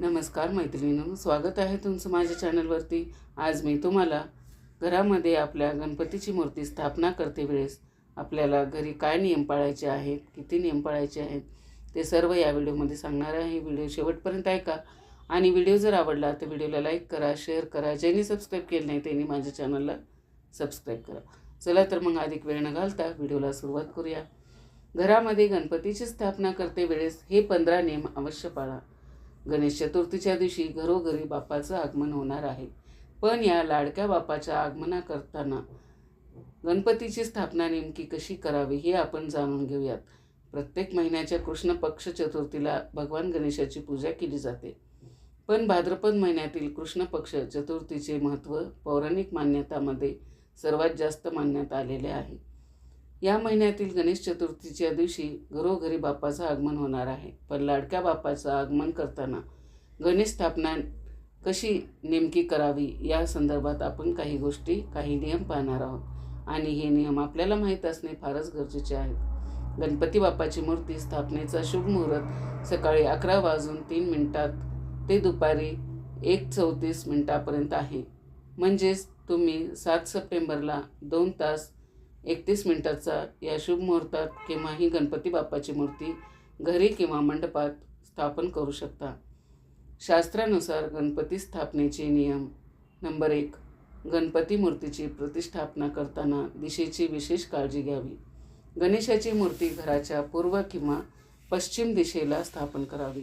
नमस्कार मैत्रिणींनो स्वागत आहे तुमचं माझ्या चॅनलवरती. आज मी तुम्हाला घरामध्ये आपल्या गणपतीची मूर्ती स्थापना करते वेळेस आपल्याला घरी काय नियम पाळायचे आहेत किती नियम पाळायचे आहेत ते सर्व या व्हिडिओमध्ये सांगणार आहे. व्हिडिओ शेवटपर्यंत ऐका आणि व्हिडिओ जर आवडला तर व्हिडिओला लाईक करा शेअर करा. ज्यांनी सबस्क्राईब केलं नाही त्यांनी माझ्या चॅनलला सबस्क्राईब करा. चला तर मग अधिक वेळ न घालता व्हिडिओला सुरुवात करूया. घरामध्ये गणपतीची स्थापना करते वेळेस हे पंधरा नियम अवश्य पाळा. गणेश चतुर्थीच्या दिवशी घरोघरी बाप्पाचं आगमन होणार आहे. पण या लाडक्या बाप्पाच्या आगमना करताना गणपतीची स्थापना नेमकी कशी करावी हे आपण जाणून घेऊयात. प्रत्येक महिन्याच्या कृष्ण पक्ष चतुर्थीला भगवान गणेशाची पूजा केली जाते. पण भाद्रपद महिन्यातील कृष्ण पक्ष चतुर्थीचे महत्त्व पौराणिक मान्यतामध्ये सर्वात जास्त मानण्यात आलेले आहे. या महिन्यातील गणेश चतुर्थीच्या दिवशी घरोघरी बाप्पाचं आगमन होणार आहे. पण लाडक्या बाप्पाचं आगमन करताना गणेश स्थापना कशी नेमकी करावी या संदर्भात आपण काही गोष्टी काही नियम पाहणार आहोत. आणि हे नियम आपल्याला माहीत असणे फारच गरजेचे आहेत. गणपती बाप्पाची मूर्ती स्थापनेचा शुभ मुहूर्त सकाळी अकरा वाजून तीन मिनिटात ते दुपारी एक चौतीस मिनिटापर्यंत आहे. म्हणजेच तुम्ही सात सप्टेंबरला दोन तास एकतीस मिनिटाचा या शुभ मुहूर्तात केव्हाही गणपती बाप्पाची मूर्ती घरी किंवा मंडपात स्थापन करू शकता. शास्त्रानुसार गणपती स्थापनेचे नियम. नंबर एक. गणपती मूर्तीची प्रतिष्ठापना करताना दिशेची विशेष काळजी घ्यावी. गणेशाची मूर्ती घराच्या पूर्व किंवा पश्चिम दिशेला स्थापन करावी.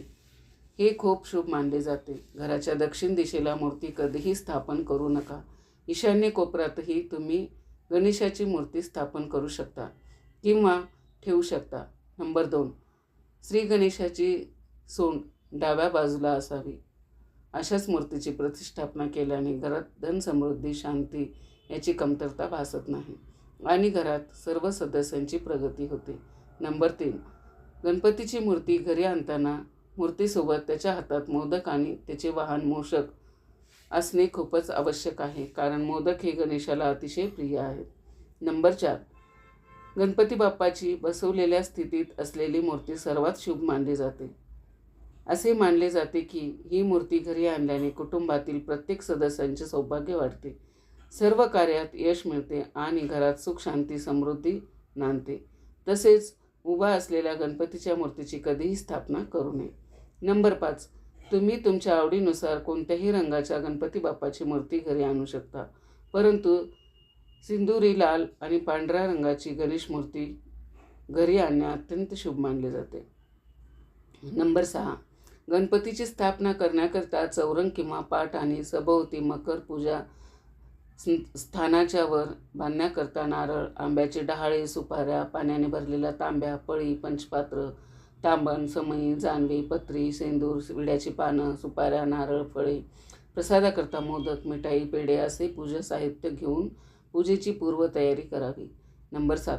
हे खूप शुभ मानले जाते. घराच्या दक्षिण दिशेला मूर्ती कधीही स्थापन करू नका. ईशान्य कोपऱ्यातही तुम्ही गणेशाची मूर्ती स्थापन करू शकता किंवा ठेवू शकता. नंबर दोन श्री गणेशाची सोंड डाव्या बाजूला असावी. अशाच मूर्तीची प्रतिष्ठापना केल्याने घरात धन समृद्धी शांती याची कमतरता भासत नाही आणि घरात सर्व सदस्यांची प्रगती होते. नंबर तीन गणपतीची मूर्ती घरी आणताना मूर्तीसोबत त्याच्या हातात मोदक आणि त्याचे वाहन मोषक असणे खूपच आवश्यक आहे कारण मोदक हे गणेशाला अतिशय प्रिय आहेत. नंबर चार. गणपती बाप्पाची बसवलेल्या स्थितीत असलेली मूर्ती सर्वात शुभ मानली जाते. असे मानले जाते की ही मूर्ती घरी आणल्याने कुटुंबातील प्रत्येक सदस्यांचे सौभाग्य वाढते. सर्व कार्यात यश मिळते आणि घरात सुख शांती समृद्धी नांदते. तसेच उभा असलेल्या गणपतीच्या मूर्तीची कधीही स्थापना करू नये. नंबर पाच. तुम्ही तुमच्या आवडीनुसार कोणत्याही रंगाच्या गणपती बाप्पाची मूर्ती घरी आणू शकता. परंतु सिंदुरी लाल आणि पांढऱ्या रंगाची गणेश मूर्ती घरी आणणे अत्यंत शुभ मानले जाते. नंबर सहा. गणपतीची स्थापना करण्याकरता चौरंग किंवा पाठ आणि सभोवती मकर पूजा स्थानाच्या वर बांधण्याकरता नारळ आंब्याचे डहाळे सुपाऱ्या पाण्याने भरलेल्या तांब्या पळी पंचपात्र तांबण समई जानवी पत्री सेंदूर विड्याची पानं सुपाऱ्या नारळ फळे प्रसादाकरता मोदक मिठाई पेढे असे पूजा साहित्य घेऊन पूजेची पूर्वतयारी करावी. नंबर सात.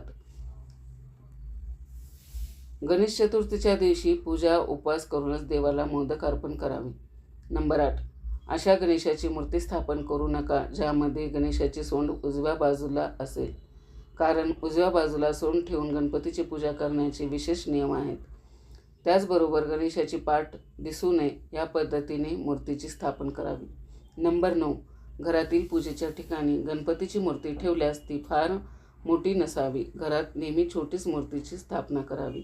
गणेश चतुर्थीच्या दिवशी पूजा उपवास करूनच देवाला मोदक अर्पण करावे. नंबर आठ. अशा गणेशाची मूर्ती स्थापन करू नका ज्यामध्ये गणेशाची सोंड उजव्या बाजूला असेल. कारण उजव्या बाजूला सोंड ठेवून गणपतीची पूजा करण्याचे विशेष नियम आहेत. त्याचबरोबर गणेशाची पाठ दिसू नये या पद्धतीने मूर्तीची स्थापन करावी. नंबर नऊ. घरातील पूजेच्या ठिकाणी गणपतीची मूर्ती ठेवल्यास ती फार मोठी नसावी. घरात नेहमी छोटीच मूर्तीची स्थापना करावी.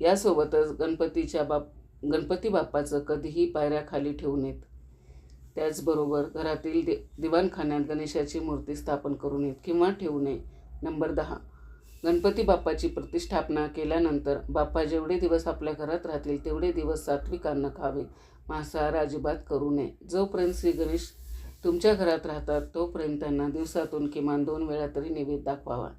यासोबतच गणपतीच्या बाप गणपती बाप्पाचं कधीही पायऱ्याखाली ठेवू नयेत. त्याचबरोबर घरातील दि दिवाणखान्यात गणेशाची मूर्ती स्थापन करू नयेत किंवा ठेवू नये. नंबर दहा. गणपती बाप्पाची प्रतिष्ठापना केल्यानंतर बाप्पा जेवढे दिवस आपल्या घरात राहतील तेवढे दिवस सात्विक अन्न खावे. मांसाहार अजिबात करू नये. जोपर्यंत श्री गणेश तुमच्या घरात राहतात तोपर्यंत त्यांना दिवसातून किमान दोन वेळा तरी निवेद दाखवावा.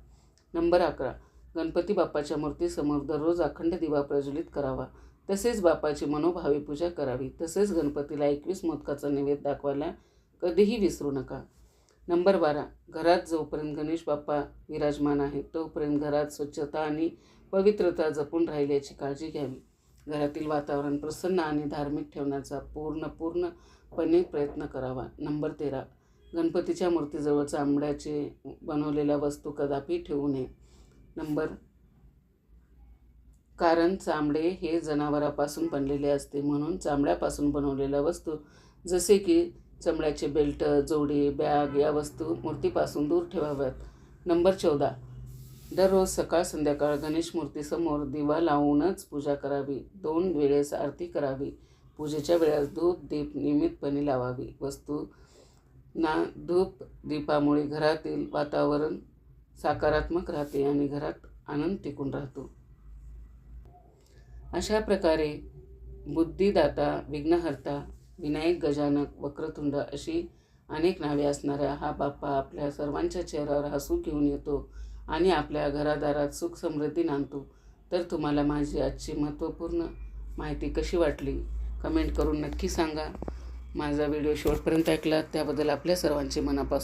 नंबर अकरा. गणपती बाप्पाच्या मूर्तीसमोर दररोज अखंड दिवा प्रज्वलित करावा. तसेच बाप्पाची मनोभावे पूजा करावी. तसेच गणपतीला एकवीस मोदकाचा निवेद दाखवायला कधीही विसरू नका. नंबर बारा. घरात जोपर्यंत गणेश बाप्पा विराजमान आहे तोपर्यंत घरात स्वच्छता आणि पवित्रता जपून राहिल्याची काळजी घ्यावी. घरातील वातावरण प्रसन्न आणि धार्मिक ठेवण्याचा पूर्ण पूर्णपणे प्रयत्न करावा. नंबर तेरा. गणपतीच्या मूर्तीजवळ चांबड्याचे बनवलेल्या वस्तू कदापि ठेवू नये. नंबर कारण चांबडे हे जनावरापासून बनलेले असते म्हणून चांबड्यापासून बनवलेल्या वस्तू जसे की चमड्याचे बेल्ट जोडी बॅग या वस्तू मूर्तीपासून दूर ठेवाव्यात. नंबर चौदा. दररोज सकाळ संध्याकाळ गणेश मूर्तीसमोर दिवा लावूनच पूजा करावी. दोन वेळेस आरती करावी. पूजेच्या वेळेस धूप दीप नियमितपणे लावावी. वस्तू ना धूप दीपामुळे घरातील वातावरण सकारात्मक राहते आणि घरात आनंद टिकून राहतो. अशा प्रकारे बुद्धिदाता विघ्नहर्ता विनायक गजानक वक्रतुंड अशी अनेक नावे असणाऱ्या हा बाप्पा आपल्या सर्वांच्या चेहऱ्यावर हसू घेऊन येतो आणि आपल्या घरादारात सुख समृद्धी नांदतो. तर तुम्हाला माझी आजची महत्त्वपूर्ण माहिती कशी वाटली? कमेंट करून नक्की सांगा. माझा व्हिडिओ शेवटपर्यंत ऐकला त्याबद्दल आपल्या सर्वांचे मनापासून